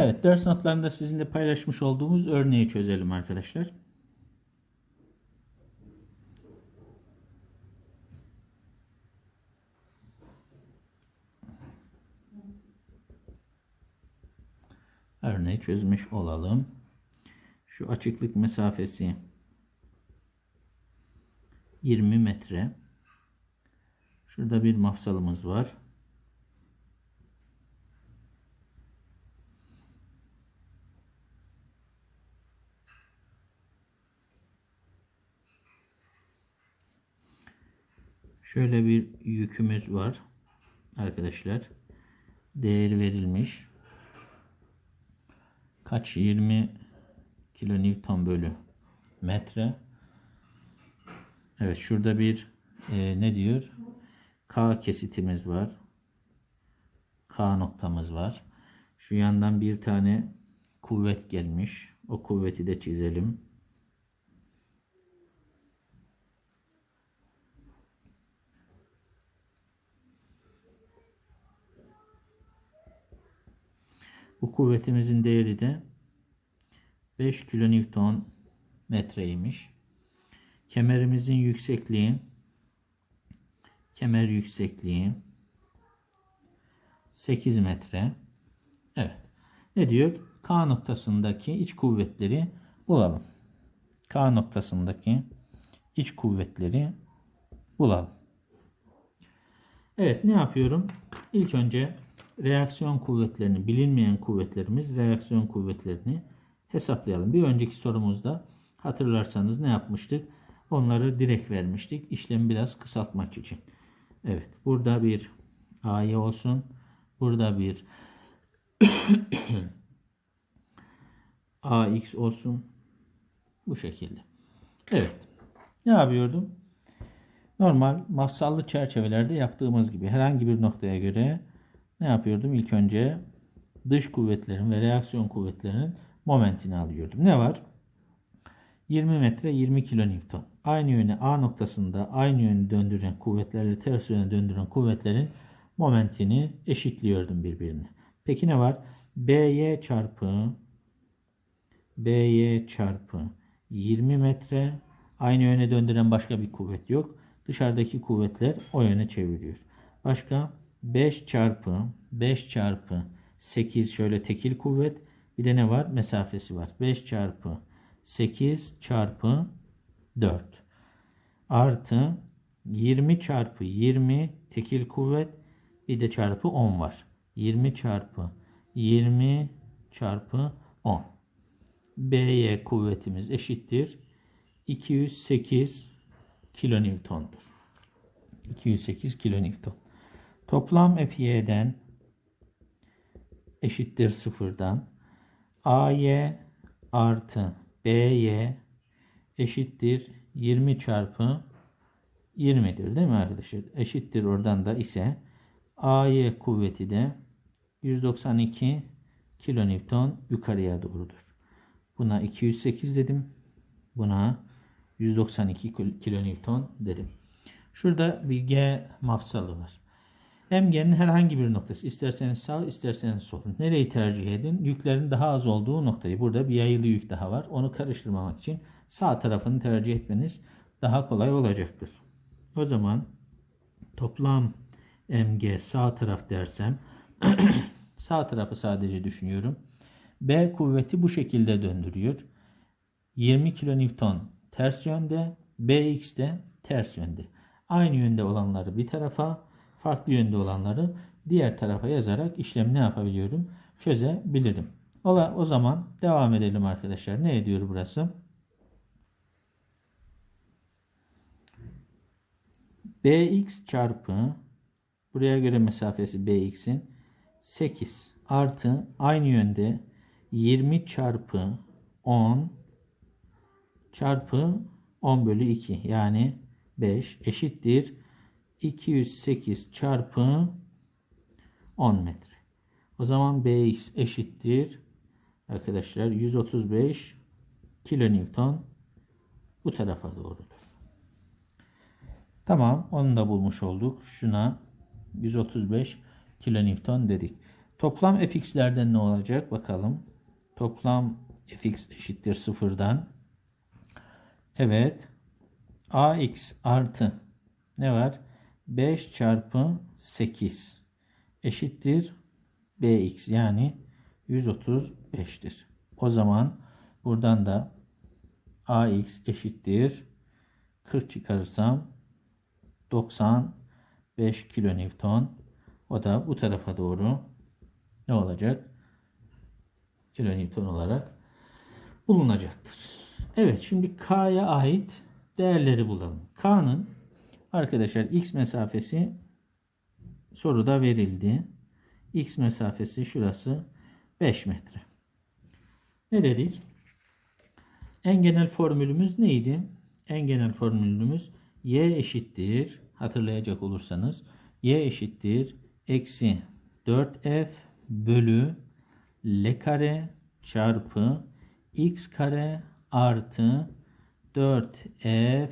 Evet, ders notlarında sizinle paylaşmış olduğumuz örneği çözelim arkadaşlar. Örneği çözmüş olalım. Şu açıklık mesafesi 20 metre. Şurada bir mafsalımız var. Şöyle bir yükümüz var arkadaşlar. Değeri verilmiş. Kaç? 20 kilonewton bölü metre. Evet şurada bir e, ne diyor? K kesitimiz var. K noktamız var. Şu yandan bir tane kuvvet gelmiş. O kuvveti de çizelim. Bu değeri de 5 kilonewton metreymiş. Kemerimizin yüksekliği kemer yüksekliği 8 metre. Evet. Ne diyor? K noktasındaki iç kuvvetleri bulalım. K noktasındaki iç kuvvetleri bulalım. Evet ne yapıyorum? İlk önce reaksiyon kuvvetlerini, bilinmeyen kuvvetlerimiz reaksiyon kuvvetlerini hesaplayalım. Bir önceki sorumuzda hatırlarsanız ne yapmıştık? Onları direkt vermiştik. İşlemi biraz kısaltmak için. Evet. Burada bir A'yı olsun. Burada bir AX olsun. Bu şekilde. Evet. Ne yapıyordum? Normal mafsallı çerçevelerde yaptığımız gibi herhangi bir noktaya göre ne yapıyordum? İlk önce dış kuvvetlerin ve reaksiyon kuvvetlerinin momentini alıyordum. Ne var? 20 metre 20 kilonewton. Aynı yöne A noktasında aynı yönü döndüren kuvvetlerle ters yöne döndüren kuvvetlerin momentini eşitliyordum birbirine. Peki ne var? BY çarpı BY çarpı 20 metre aynı yöne döndüren başka bir kuvvet yok. Dışarıdaki kuvvetler o yöne çeviriyor. Başka 5 çarpı 5 çarpı 8 şöyle tekil kuvvet. Bir de ne var? Mesafesi var. 5 çarpı 8 çarpı 4 artı 20 çarpı 20 tekil kuvvet bir de çarpı 10 var. 20 çarpı 20 çarpı 10. B'ye kuvvetimiz eşittir. 208 kilonewtondur. 208 kilonewton. Toplam Fy'den eşittir sıfırdan. AY artı BY eşittir 20 çarpı 20'dir değil mi arkadaşlar? Eşittir oradan da ise AY kuvveti de 192 kilonewton yukarıya doğrudur. Buna 208 dedim. Buna 192 kilonewton dedim. Şurada bir G mafsalı var. MG'nin herhangi bir noktası isterseniz sağ isterseniz sol. Nereyi tercih edin? Yüklerin daha az olduğu noktayı. Burada bir yayılı yük daha var. Onu karıştırmamak için sağ tarafını tercih etmeniz daha kolay olacaktır. O zaman toplam MG sağ taraf dersem sağ tarafı sadece düşünüyorum. B kuvveti bu şekilde döndürüyor. 20 kilonewton ters yönde, BX de ters yönde. Aynı yönde olanları bir tarafa, farklı yönde olanları diğer tarafa yazarak işlemi ne yapabiliyorum? Çözebilirim. O, o zaman devam edelim arkadaşlar. Ne ediyor burası? Bx çarpı buraya göre mesafesi Bx'in 8 artı aynı yönde 20 çarpı 10 çarpı 10 bölü 2 yani 5 eşittir 208 çarpı 10 metre. O zaman Bx eşittir arkadaşlar 135 kilonewton bu tarafa doğrudur. Tamam onu da bulmuş olduk. Şuna 135 kilonewton dedik. Toplam fx'lerden ne olacak? Bakalım. Toplam fx eşittir sıfırdan. Evet. ax artı ne var? 5 çarpı 8 eşittir bx yani 135'tir. O zaman buradan da ax eşittir 40 çıkarırsam 95 kilonewton. O da bu tarafa doğru ne olacak? Kilonewton olarak bulunacaktır. Evet şimdi K'ya ait değerleri bulalım. K'nın arkadaşlar x mesafesi soruda verildi. X mesafesi şurası 5 metre. Ne dedik? En genel formülümüz neydi? En genel formülümüz y eşittir hatırlayacak olursanız y eşittir eksi 4f bölü l kare çarpı x kare artı 4f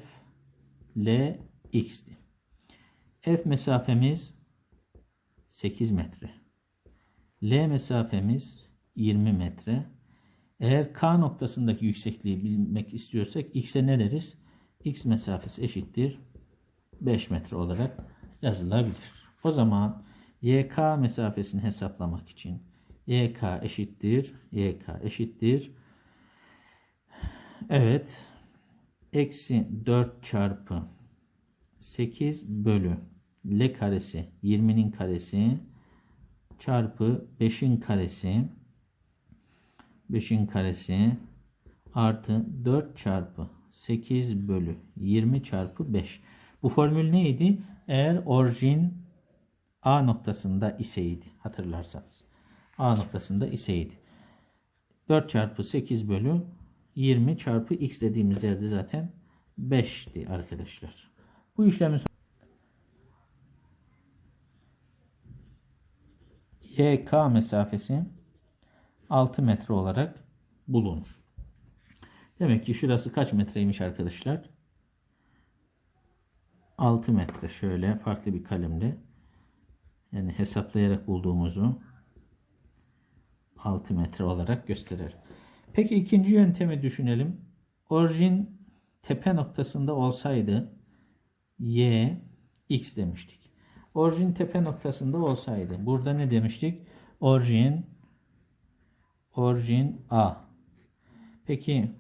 l x'ti. F mesafemiz 8 metre. L mesafemiz 20 metre. Eğer K noktasındaki yüksekliği bilmek istiyorsak X'e ne deriz? X mesafesi eşittir 5 metre olarak yazılabilir. O zaman YK mesafesini hesaplamak için YK eşittir YK eşittir Evet eksi 4 çarpı 8 bölü L karesi 20'nin karesi çarpı 5'in karesi 5'in karesi artı 4 çarpı 8 bölü 20 çarpı 5. Bu formül neydi? Eğer orijin A noktasında iseydi hatırlarsanız. A noktasında iseydi. 4 çarpı 8 bölü 20 çarpı x dediğimiz yerde zaten 5'ti arkadaşlar. Bu işlemin YK mesafesi 6 metre olarak bulunur. Demek ki şurası kaç metreymiş arkadaşlar? 6 metre şöyle farklı bir kalemle yani hesaplayarak bulduğumuzu 6 metre olarak gösterir. Peki ikinci yöntemi düşünelim. Orijin tepe noktasında olsaydı y x demiştik. Orijin tepe noktasında olsaydı burada ne demiştik? Orijin orijin a. Peki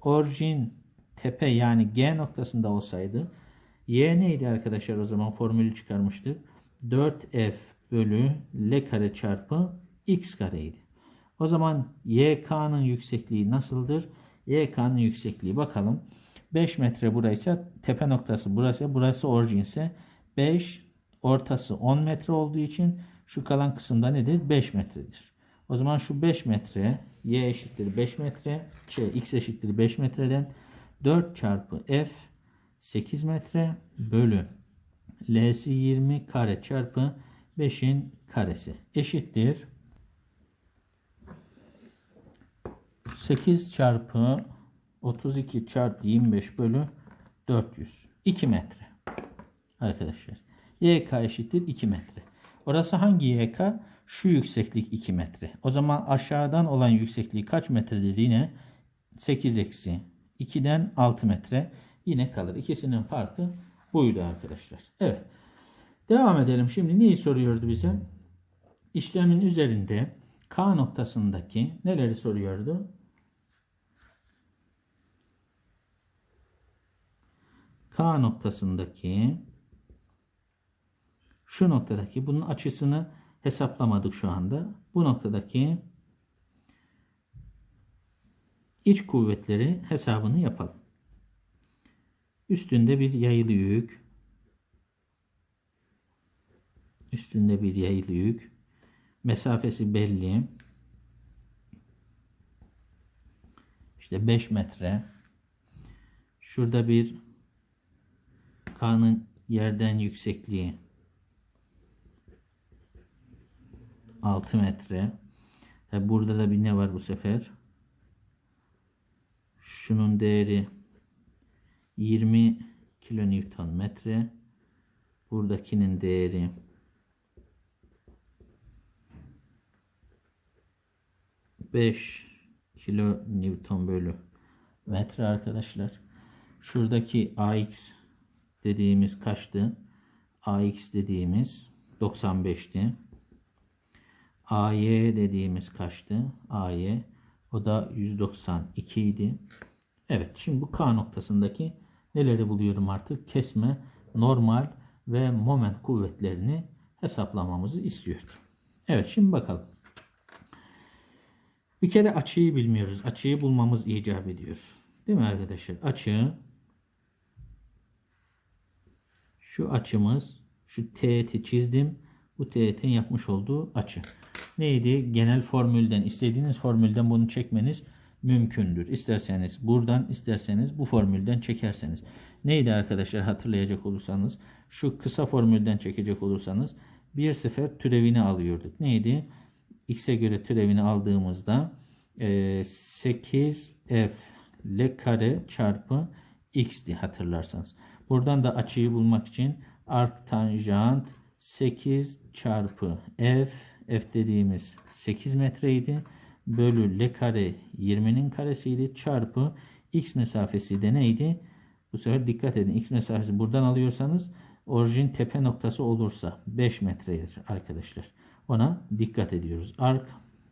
orijin tepe yani G noktasında olsaydı Y neydi arkadaşlar o zaman formülü çıkarmıştık. 4F bölü L kare çarpı X kareydi. O zaman YK'nın yüksekliği nasıldır? YK'nın yüksekliği bakalım. 5 metre buraysa tepe noktası burası. Burası orijin ise 5 ortası 10 metre olduğu için şu kalan kısımda nedir? 5 metredir. O zaman şu 5 metre y eşittir 5 metre şey x eşittir 5 metreden 4 çarpı f 8 metre bölü l'si 20 kare çarpı 5'in karesi eşittir 8 çarpı 32 çarpı 25 bölü 400 2 metre arkadaşlar YK eşittir 2 metre orası hangi YK şu yükseklik 2 metre. O zaman aşağıdan olan yüksekliği kaç metredir yine? 8 eksi 2'den 6 metre yine kalır. İkisinin farkı buydu arkadaşlar. Evet. Devam edelim. Şimdi neyi soruyordu bize? İşlemin üzerinde K noktasındaki neleri soruyordu? K noktasındaki şu noktadaki bunun açısını hesaplamadık şu anda. Bu noktadaki iç kuvvetleri hesabını yapalım. Üstünde bir yayılı yük. Üstünde bir yayılı yük. Mesafesi belli. İşte 5 metre. Şurada bir kanın yerden yüksekliği 6 metre. Tabi burada da bir ne var bu sefer? Şunun değeri 20 kilonewton metre. Buradakinin değeri 5 kilo Newton bölü metre arkadaşlar. Şuradaki AX dediğimiz kaçtı? AX dediğimiz 95'ti. AY dediğimiz kaçtı? AY o da 192 idi. Evet şimdi bu K noktasındaki neleri buluyorum artık? Kesme, normal ve moment kuvvetlerini hesaplamamızı istiyor. Evet şimdi bakalım. Bir kere açıyı bilmiyoruz. Açıyı bulmamız icap ediyor. Değil mi arkadaşlar? Açı şu açımız şu teğeti çizdim. Bu teğetin yapmış olduğu açı. Neydi? Genel formülden istediğiniz formülden bunu çekmeniz mümkündür. İsterseniz buradan isterseniz bu formülden çekerseniz. Neydi arkadaşlar hatırlayacak olursanız şu kısa formülden çekecek olursanız bir sefer türevini alıyorduk. Neydi? X'e göre türevini aldığımızda e, 8f l kare çarpı x'ti hatırlarsanız. Buradan da açıyı bulmak için arc tanjant 8 çarpı f f dediğimiz 8 metreydi. Bölü l kare 20'nin karesiydi. Çarpı x mesafesi de neydi? Bu sefer dikkat edin. X mesafesi buradan alıyorsanız orijin tepe noktası olursa 5 metredir arkadaşlar. Ona dikkat ediyoruz. Arc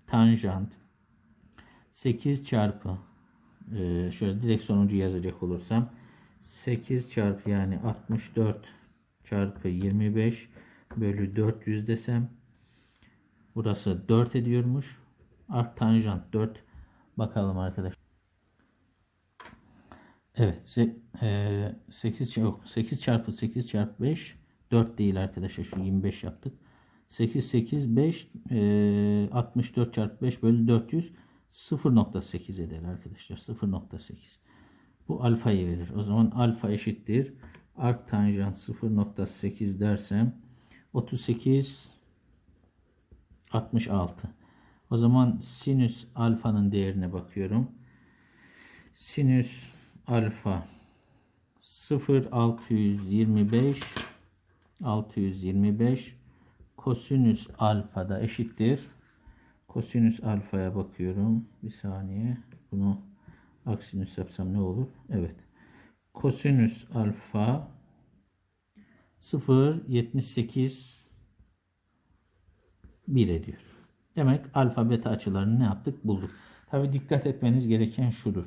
tanjant 8 çarpı e, şöyle direkt sonucu yazacak olursam 8 çarpı yani 64 çarpı 25 bölü 400 desem burası 4 ediyormuş. Arc tanjant 4 bakalım arkadaşlar. Evet. 8 yok. 8 çarpı 8 çarpı 5 4 değil arkadaşlar. Şu 25 yaptık. 8 8 5 64 çarpı 5 bölü 400 0.8 eder arkadaşlar. 0.8. Bu alfayı verir. O zaman alfa eşittir. Arc tanjant 0.8 dersem 38 66. O zaman sinüs alfanın değerine bakıyorum. Sinüs alfa 0 625 625 kosinüs alfa da eşittir. Kosinüs alfaya bakıyorum. Bir saniye. Bunu aksinüs yapsam ne olur? Evet. Kosinüs alfa 0 78 1 ediyor. Demek alfa beta açılarını ne yaptık? Bulduk. Tabi dikkat etmeniz gereken şudur.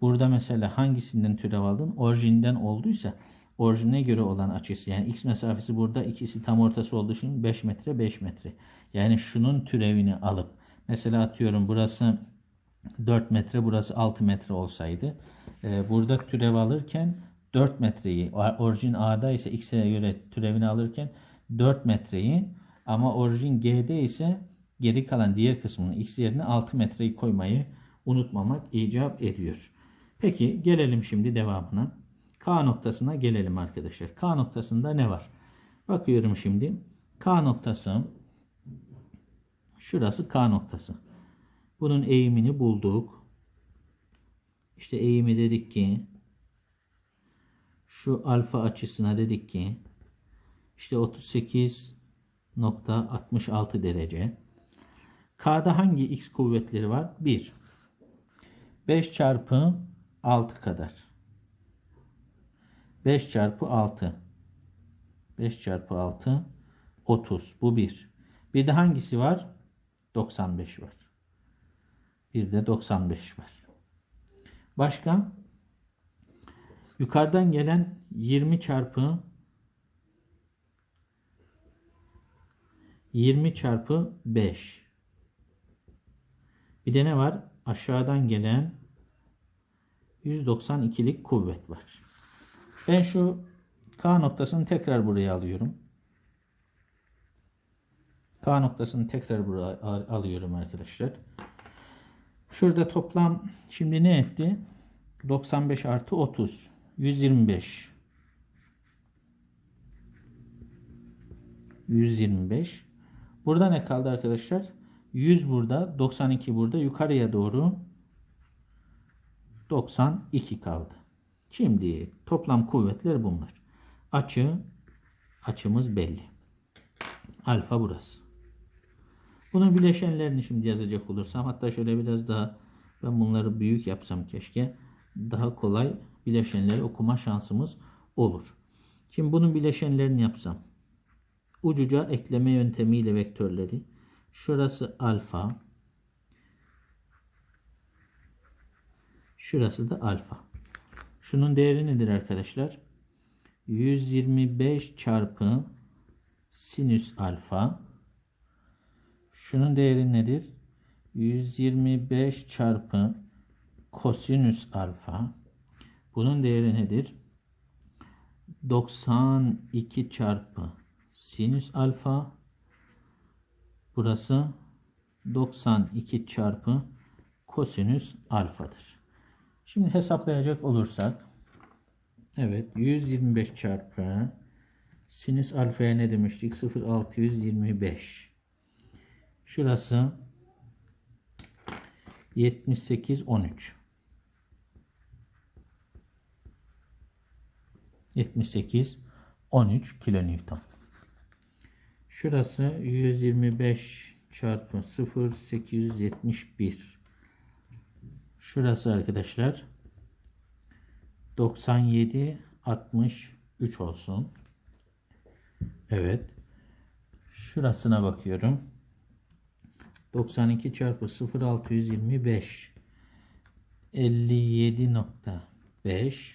Burada mesela hangisinden türev aldın? Orijinden olduysa orijine göre olan açısı yani x mesafesi burada ikisi tam ortası olduğu için 5 metre 5 metre. Yani şunun türevini alıp mesela atıyorum burası 4 metre burası 6 metre olsaydı e, burada türev alırken 4 metreyi orijin A'da ise x'e göre türevini alırken 4 metreyi ama orijin G'de ise geri kalan diğer kısmını x yerine 6 metreyi koymayı unutmamak icap ediyor. Peki gelelim şimdi devamına. K noktasına gelelim arkadaşlar. K noktasında ne var? Bakıyorum şimdi. K noktası şurası K noktası. Bunun eğimini bulduk. İşte eğimi dedik ki şu alfa açısına dedik ki işte 38.66 derece. K'da hangi x kuvvetleri var? 1. 5 çarpı 6 kadar. 5 çarpı 6. 5 çarpı 6 30. Bu 1. Bir de hangisi var? 95 var. Bir de 95 var. Başka? Yukarıdan gelen 20 çarpı 20 çarpı 5. Bir de ne var? Aşağıdan gelen 192'lik kuvvet var. Ben şu K noktasını tekrar buraya alıyorum. K noktasını tekrar buraya alıyorum arkadaşlar. Şurada toplam şimdi ne etti? 95 artı 30. 125. 125. Burada ne kaldı arkadaşlar? 100 burada, 92 burada. Yukarıya doğru 92 kaldı. Şimdi toplam kuvvetler bunlar. Açı, açımız belli. Alfa burası. Bunun bileşenlerini şimdi yazacak olursam hatta şöyle biraz daha ben bunları büyük yapsam keşke daha kolay bileşenleri okuma şansımız olur. Şimdi bunun bileşenlerini yapsam ucuca ekleme yöntemiyle vektörleri şurası alfa şurası da alfa. Şunun değeri nedir arkadaşlar? 125 çarpı sinüs alfa. Şunun değeri nedir? 125 çarpı kosinüs alfa. Bunun değeri nedir? 92 çarpı sinüs alfa. Burası 92 çarpı kosinüs alfadır. Şimdi hesaplayacak olursak evet 125 çarpı sinüs alfaya ne demiştik? 0,625 Şurası 78 13 78 13 kilonewton. Şurası 125 çarpı 0 871. Şurası arkadaşlar 97 63 olsun. Evet. Şurasına bakıyorum. 92 çarpı 0,625 57.5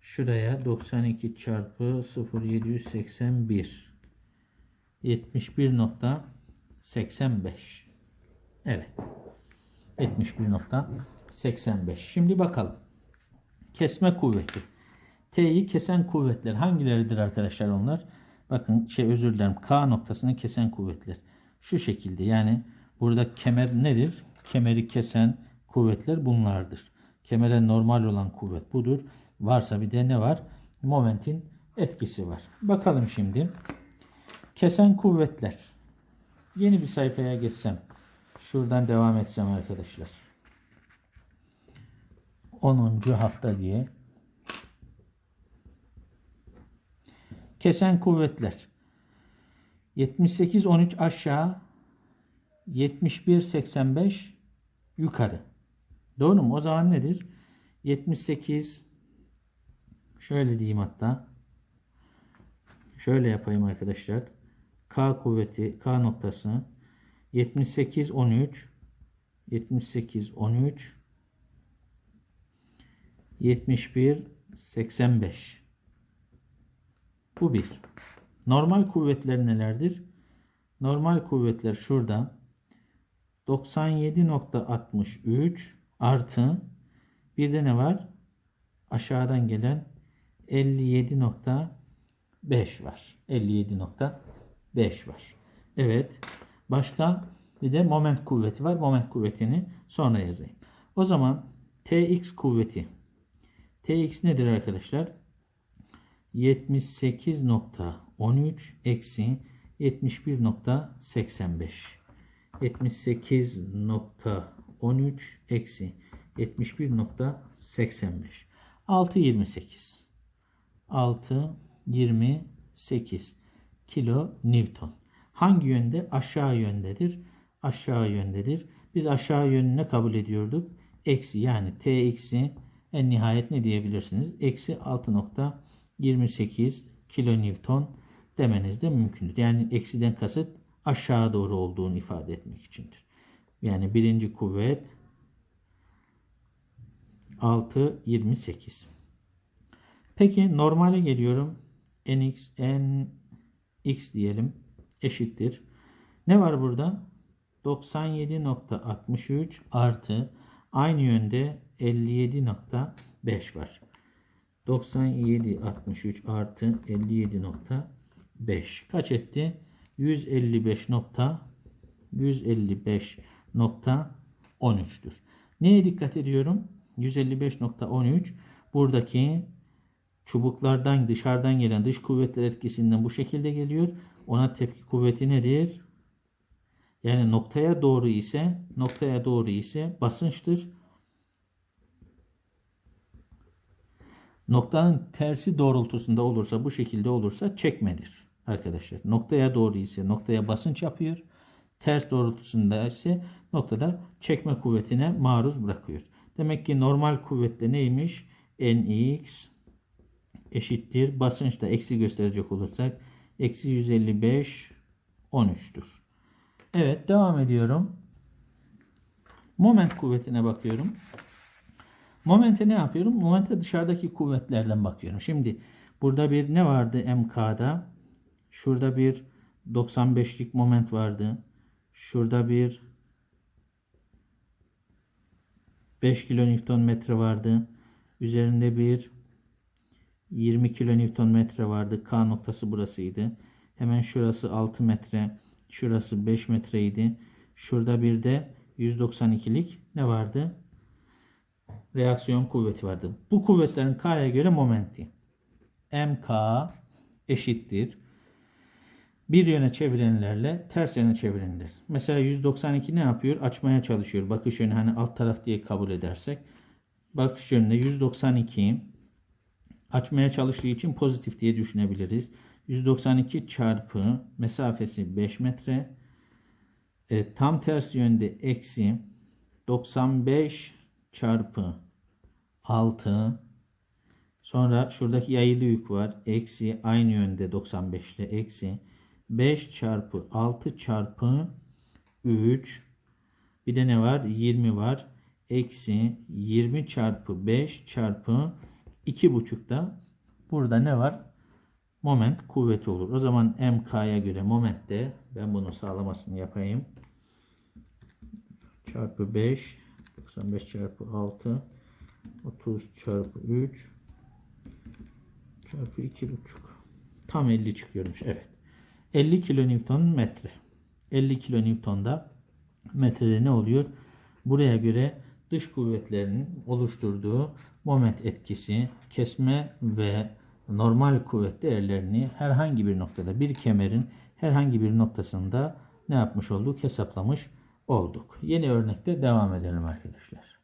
Şuraya 92 çarpı 0,781 71.85 Evet. 71.85 Şimdi bakalım. Kesme kuvveti. T'yi kesen kuvvetler hangileridir arkadaşlar onlar? Bakın şey özür dilerim. K noktasını kesen kuvvetler. Şu şekilde yani burada kemer nedir? Kemeri kesen kuvvetler bunlardır. Kemere normal olan kuvvet budur. Varsa bir de ne var? Momentin etkisi var. Bakalım şimdi. Kesen kuvvetler. Yeni bir sayfaya geçsem. Şuradan devam etsem arkadaşlar. 10. hafta diye. Kesen kuvvetler. 78 13 aşağı 71 85 yukarı. Doğru mu? O zaman nedir? 78 şöyle diyeyim hatta. Şöyle yapayım arkadaşlar. K kuvveti K noktası 78 13 78 13 71 85 Bu bir. Normal kuvvetler nelerdir? Normal kuvvetler şurada 97.63 artı bir de ne var? Aşağıdan gelen 57.5 var. 57.5 var. Evet. Başka bir de moment kuvveti var. Moment kuvvetini sonra yazayım. O zaman Tx kuvveti. Tx nedir arkadaşlar? 78.13 eksi 71.85 78.13 eksi 71.85 6.28 6.28 kilo Newton. Hangi yönde? Aşağı yöndedir. Aşağı yöndedir. Biz aşağı yönüne kabul ediyorduk. Eksi yani T eksi en nihayet ne diyebilirsiniz? Eksi 6.28 kilonewton demeniz de mümkündür. Yani eksiden kasıt aşağı doğru olduğunu ifade etmek içindir. Yani birinci kuvvet 6.28. Peki normale geliyorum. nx, nx diyelim eşittir. Ne var burada? 97.63 artı aynı yönde 57.5 var. 97.63 artı 57.5 kaç etti? 155 nokta 155.13'tür. Neye dikkat ediyorum? 155.13 buradaki çubuklardan dışarıdan gelen dış kuvvetler etkisinden bu şekilde geliyor. Ona tepki kuvveti nedir? Yani noktaya doğru ise noktaya doğru ise basınçtır. Noktanın tersi doğrultusunda olursa bu şekilde olursa çekmedir arkadaşlar. Noktaya doğru ise noktaya basınç yapıyor. Ters doğrultusunda ise noktada çekme kuvvetine maruz bırakıyor. Demek ki normal kuvvetle neymiş? Nx eşittir. Basınçta eksi gösterecek olursak eksi 155 13'tür. Evet devam ediyorum. Moment kuvvetine bakıyorum. Momente ne yapıyorum? Momente dışarıdaki kuvvetlerden bakıyorum. Şimdi burada bir ne vardı MK'da? Şurada bir 95'lik moment vardı. Şurada bir 5 kilonewton metre vardı. Üzerinde bir 20 kilonewton metre vardı. K noktası burasıydı. Hemen şurası 6 metre. Şurası 5 metreydi. Şurada bir de 192'lik ne vardı? Reaksiyon kuvveti vardı. Bu kuvvetlerin K'ya göre momenti. MK eşittir. Bir yöne çevrilenlerle ters yöne çevrilenler. Mesela 192 ne yapıyor? Açmaya çalışıyor. Bakış yönü hani alt taraf diye kabul edersek. Bakış yönüne 192 açmaya çalıştığı için pozitif diye düşünebiliriz. 192 çarpı mesafesi 5 metre. E, tam tersi yönde eksi 95 çarpı 6 sonra şuradaki yayılı yük var. Eksi aynı yönde 95 ile eksi 5 çarpı 6 çarpı 3 bir de ne var? 20 var. Eksi 20 çarpı 5 çarpı 2,5 da burada ne var? Moment kuvveti olur. O zaman MK'ya göre moment de ben bunun sağlamasını yapayım. Çarpı 5 95 çarpı 6 30 çarpı 3 çarpı 2,5 tam 50 çıkıyormuş. Evet. 50 kilonewton metre. 50 kilonewtonda metrede ne oluyor? Buraya göre dış kuvvetlerin oluşturduğu moment etkisi, kesme ve normal kuvvet değerlerini herhangi bir noktada bir kemerin herhangi bir noktasında ne yapmış olduk? Hesaplamış olduk. Yeni örnekte devam edelim arkadaşlar.